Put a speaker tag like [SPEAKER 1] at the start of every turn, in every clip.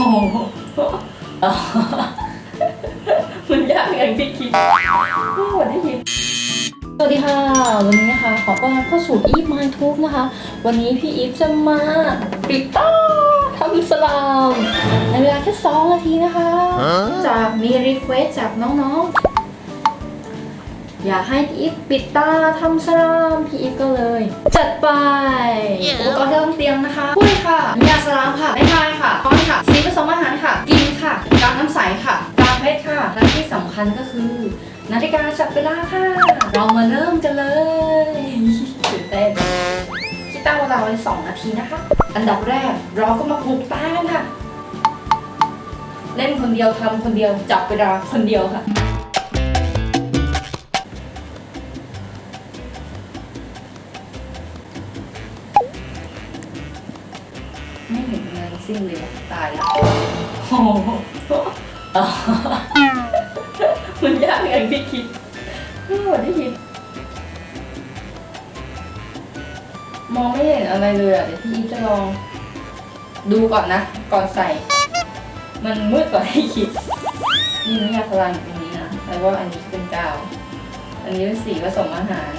[SPEAKER 1] อ๋อมันยากอย่างที่คิดกว่าที่คิดสวัสดีค่ะ วันนี้นะคะ ขอต้อนรับเข้าสู่อีฟมายทูบนะคะ วันนี้พี่อีฟจะมาปิดต้าทำสลามในเวลาแค่สองนาทีนะคะ จากมีรีเควสจากน้องๆ อยากให้พี่อีฟปิดตาทำสลามพี่อีฟก็เลย จัดไปอุปกรณ์ที่ต้องเตรียมนะคะพูดค่ะน้ำยาสลามค่ะไม้พายค่ะค้อนค่ะ สีผสมอาหารค่ะ กินค่ะ กางน้ำใสค่ะ กางเพชรค่ะ และที่สำคัญก็คือ นาฬิกาจับเวลาค่ะ เรามาเริ่มกันเลยตื่นเต้นคิดตั้งเวลาไว้สองนาทีนะคะ อันดับแรกเราก็มาผูกตากันค่ะ เล่นคนเดียวทำคนเดียวจับเวลาคนเดียวค่ะ เห็นงเลยอะตายละโอ้โหมันยากอย่างที่คิดไม่หมือนที่คิด มองไม่เห็นอะไรเลยอะเดี๋ยวพี่อีฟจะลอง ดูก่อนนะ ก่อนใส่ มันมืดกว่าที่คิด นี่น้ำยาพลังอยู่ตรงนี้นะแล้วว่าอันนี้เป็นกาว อันนี้เป็นสีผสมอาหาร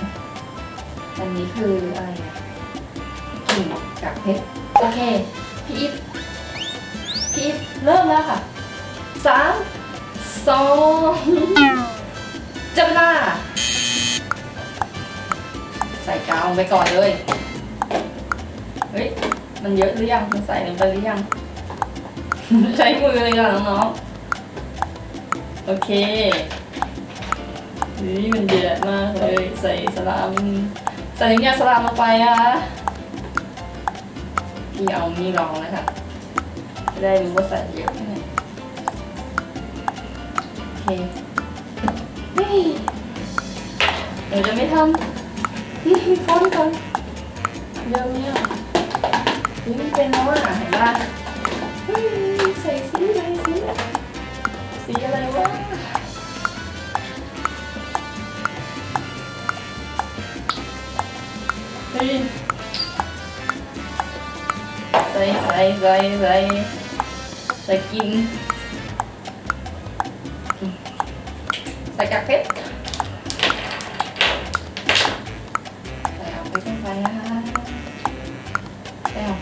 [SPEAKER 1] อันนี้คืออะไรกลิ่นกากเพชรโอเค พี่อีฟพี่อีฟเริ่มแล้วค่ะสามสองจับเวลาใส่กาวลงไปก่อนเลย เฮ้ย มันเยอะหรือยัง มันใส่ลงไปหรือยัง ใช้มือเลยค่ะน้องๆ โอเคนี่มันเยอะมากเลย ใส่สลาม ใส่น้ำยาสลามลงไปอะ พี่เอานี่ลองนะคะจะได้รู้ว่าใส่เยอะแค่ไหนโอเคเฮ้ยเดี๋ยวจะไม่ทำฟ้อนก่อนเดี๋ยวเนี้ยนี่มันเป็นแล้วอะเห็นปะเฮ้ยใส่สีอะไรสีสีอะไรวะเฮ้ย ส่ใส่ใส่ใส่ใส่กินใส่กากเพชรใส่เอาไปเข้าไปนะคะใส่เอา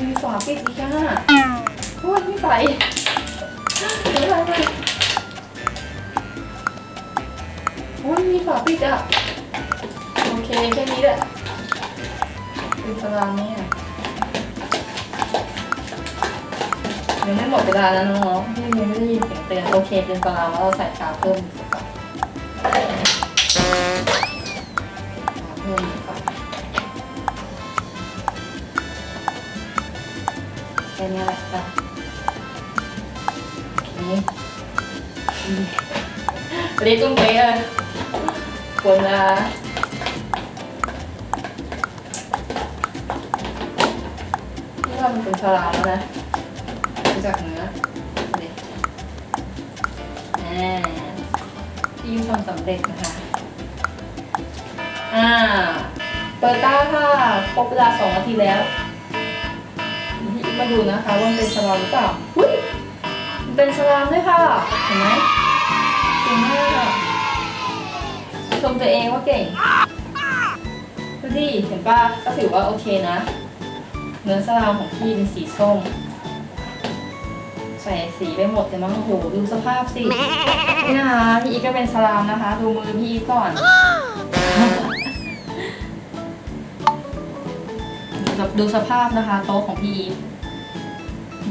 [SPEAKER 1] มีฝาปิดอีกอะโอ้ยไม่ใส่ไม่ใส่ไม่โอ้ยมีฝาปิดอะ โอเคแค่นี้แหละดูตารางนี้อะ ยังไม่หมดเวลาแล้วน้องๆพี่ยังไม่ได้ยินเสียงเตือนโอเคเป็นปลาแล้วเราใส่กาวเพิ่มอีกสักก่อนกาวเพิ่มอีกก่อนแค่นี้แหละจ้ะโอเคเรียกตุ้มเป๊ะเลยควรละนี่ว่ามันเป็นฉลามแล้วนะ จากเนื้อเด็กอ่าที่ยิ้มทำสำเร็จนะคะ อ่า เปิดตาค่ะครบเวลาสองนาทีแล้วมาดูนะคะว่ามันเป็นสลามหรือเปล่าหุ้ยมันเป็นสลามด้วยค่ะ เห็นไหมเก่งมาก ชมตัวเองว่าเก่งดูดิเห็นป่ะก็ถือว่าโอเคนะ เนื้อสลามของพี่เป็นสีส้ม ใส่สีไปหมดเลยมั้งโอ้โหดูสภาพสินี่นะคะพี่อีกก็เป็นสลามนะคะ ดูมือพี่อีกก่อนดูสภาพนะคะโต๊ะของพี่อีก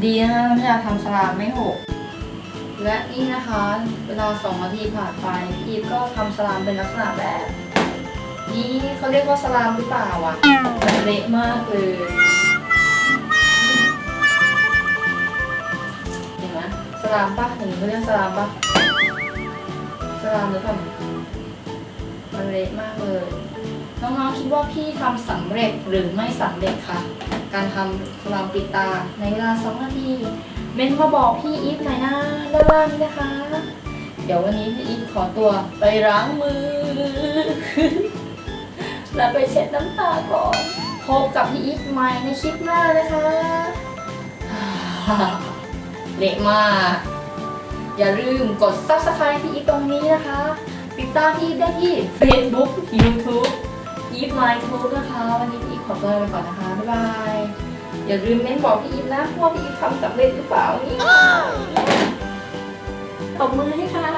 [SPEAKER 1] ดีนะคะน้ำยาทำสลามไม่หก และนี่นะคะ เวลาสองนาทีผ่านไปพี่อีฟก็ทำสลามเป็นลักษณะแบบ นี้เขาเรียกว่าสลามหรือเปล่าอะมันเละมากเลย ลามปะเห็นเขาเรียกสลามปะสลามหรือเปล่ามันเละมากเลย น้องๆคิดว่าพี่ทำสำเร็จหรือไม่สำเร็จคะการทำสลามปิดตาในเวลาสองนาทีเมนมาบอกพี่อีฟหน่อยนะด้านล่างนี้นะคะ เดี๋ยววันนี้พี่อีฟขอตัวไปล้างมือ แล้วไปเช็ดน้ำตาก่อนพบกับพี่อีฟใหม่ในคลิปหน้านะคะ เละมาก อย่าลืมกด subscribe พี่อีฟตรงนี้นะคะ ติดตามพี่อีฟได้ที่ Facebook YouTube อีฟ My t u b e นะคะ วันนี้พี่อีฟขอตัวไปก่อนนะคะ บ๊ายบาย อย่าลืมเม้นบอกพี่อีฟนะว่าพี่อีฟทำสำเร็จหรือเปล่านี่ตบมือให้ค่ะ